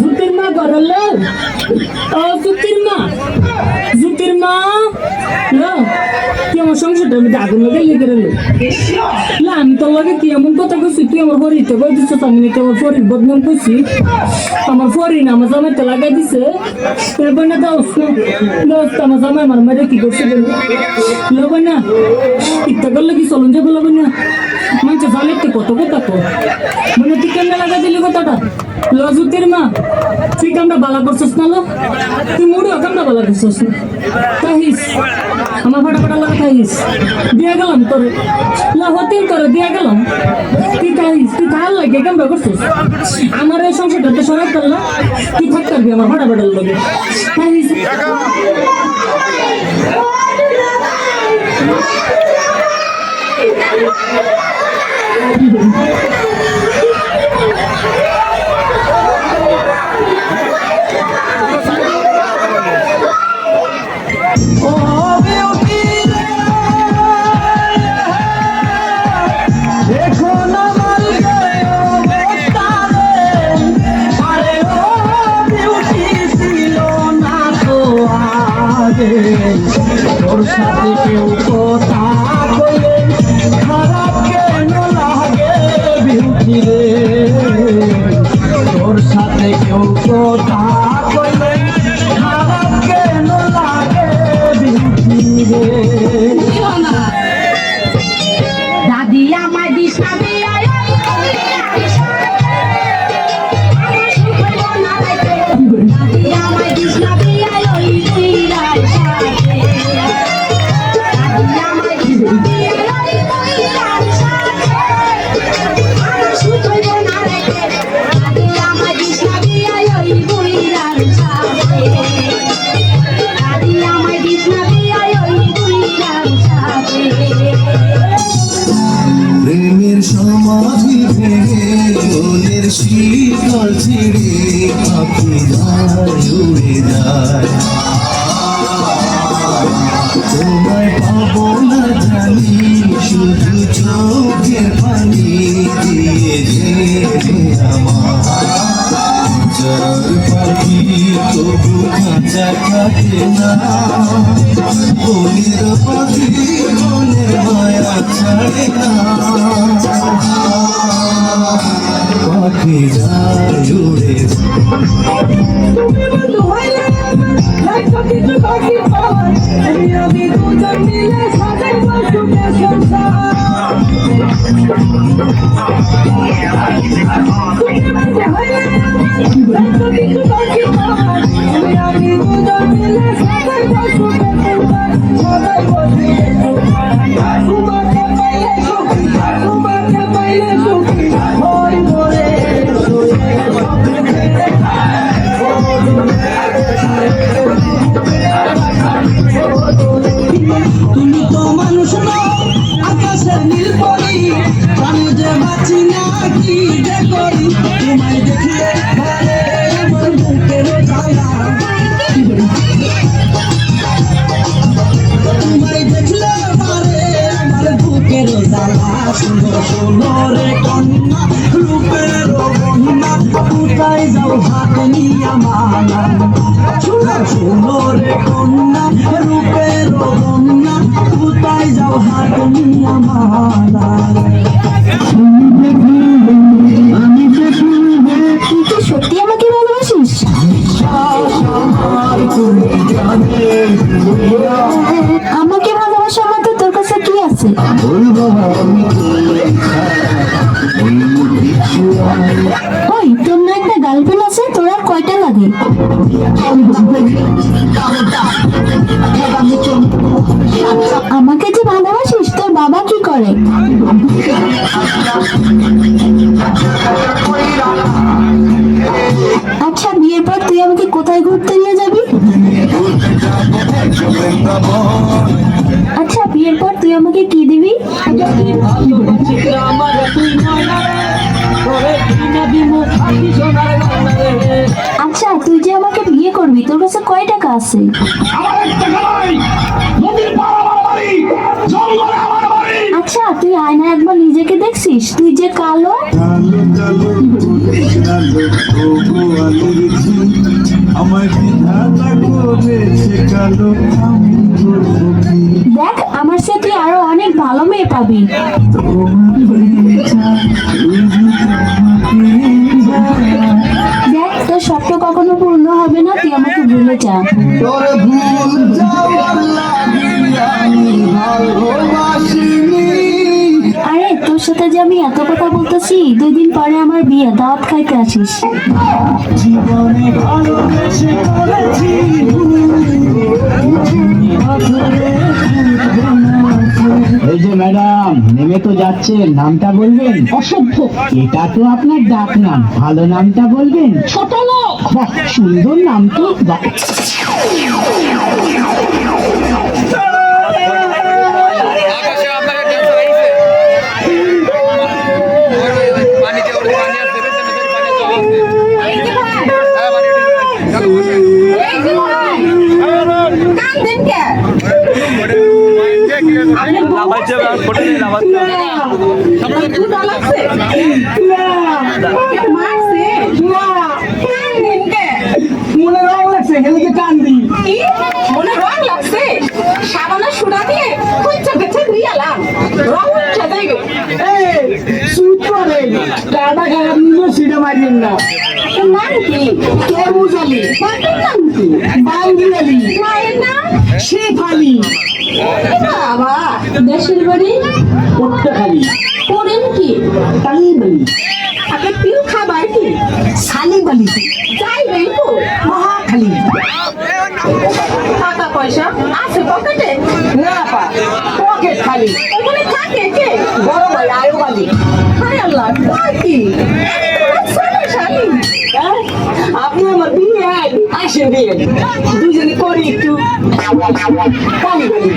জুতির মা গড়ালো ও জুতির মা জুতির মা তুই আমার সংসারটা আমি আগুন লাগে লেগে গেল না আমি তোর লাগে কি এমন কথা কইছি তুই আমার ফরিতে কই দিছ আমি নাকি আমার ফরির বদনাম কইছি আমার ফরি না আমার জামাইতে লাগাই দিছে এরপর না দাওস তো আমার জামাই আমার মেরে কি করছে লবণ না ইত্যা করলে কি চলন যাব লবণ না? জানে তুই কত কথা কো মানে তুই কেন লাগাই দিলি কথাটা? লজুতির মা, তুই কামটা বালা করছিস কাহিস আমার ফাটা ফাটা লাগা কাহিস দিয়া গেলাম তোরে লাহতিন করে দিয়া গেলাম। তুই কাহিস তুই কাল লাগে কামটা করছিস? আমার এই সংসারটা তো সরাই করলাম তুই থাক করবি আমার ফাটা ফাটা লাগে। কাহিস তোর সাথে কেউ কথা বলে খারাপ কেন লাগে বিউটি রে তোর সাথে কেউ কথা শীতল ছিড়ে পাখি উড়ে যায়। তোমায় পাবো না জানি, শুধু চোখে পানি দিয়ে আমার পাখি তবু খাঁচা থাকে না। মনের পাখি মনের মায়া ছাড়ে না। পাখি যায় উড়ে তুমি সুন্দর কন্যা রূপের বন্যা কোথায় যাও হাত আমি যে শুনবে তুই কি সত্যি আমাকে ভালোবাসিস আমাকে ভালোবাসার মধ্যে তোর কাছে কি আছে ওই তোর না একটা গার্লফ্রেন্ড আছে? কয়টা লাগে? আমাকে যে ভালোবাসিস, তোর বাবা কি করে? আচ্ছা বিয়ের পর তুই আমাকে কোথায় ঘুরতে নিয়ে যাবি? আচ্ছা বিয়ের পর তুই আমাকে কি দিবি? কাছে কয় টাকা আছে? আচ্ছা তুই আয়না একবার নিজেকে দেখছিস? তুই যে কালো? দেখ আমার সাথে তুই আরও অনেক ভালো মেয়ে পাবি। ভুলে যা তোর ভুল যাওয়ার লাগিয়া আমি ভালোবাসিনি। আরে তোর সাথে যে আমি এত কথা বলতেছি দুই দিন পরে আমার বিয়ে দাওয়াত খাইতে আসিস। জীবনে ভালোবেসে করেছি ম্যাডাম তো যাচ্ছেন নামটা বলবেন? অসভ্য। এটা তো আপনার ডাক নাম। ভালো নামটা বলবেন? ছোট লোক! সুন্দর নাম তো বাহ। আকাশে আপনার ক্যান্সার আইছে পানি দিয়ে ওর পানি আসছে বেশি বেশি পানি জল আছে হ্যাঁ পানি চলো বসে মনে রং লাগছে হেলিকে কান্দি মনে রং লাগছে সাবানের সুরা দিয়ে। কুচ্ছা গেছে দিয়ালাম রং উঠে যাইবে এই সুট করে টাটা খারাপ নিলে সিটা মারিয়েন না নাম কি তরমুজ আলী নাম কি বাঙ্গি আলী মায়ের নাম শেখ আলী বাবা দেশের বাড়ি পট্টাখালী। করেন কি? কালীবাড়ি আপনি পিউ খাবার কি? শালিবাড়ি যাইবে তো। মহাখালী। টাকা পয়সা আছে পকেটে? না পা পকেট খালি ওখানে থাকে কে? বড় ভাই আয়ু আলী হায় আল্লাহ কি শালি হ্যাঁ? আপনি আমার বিয়ে আসেন বিয়ে দুজনে করি একটু। কালীবাড়ি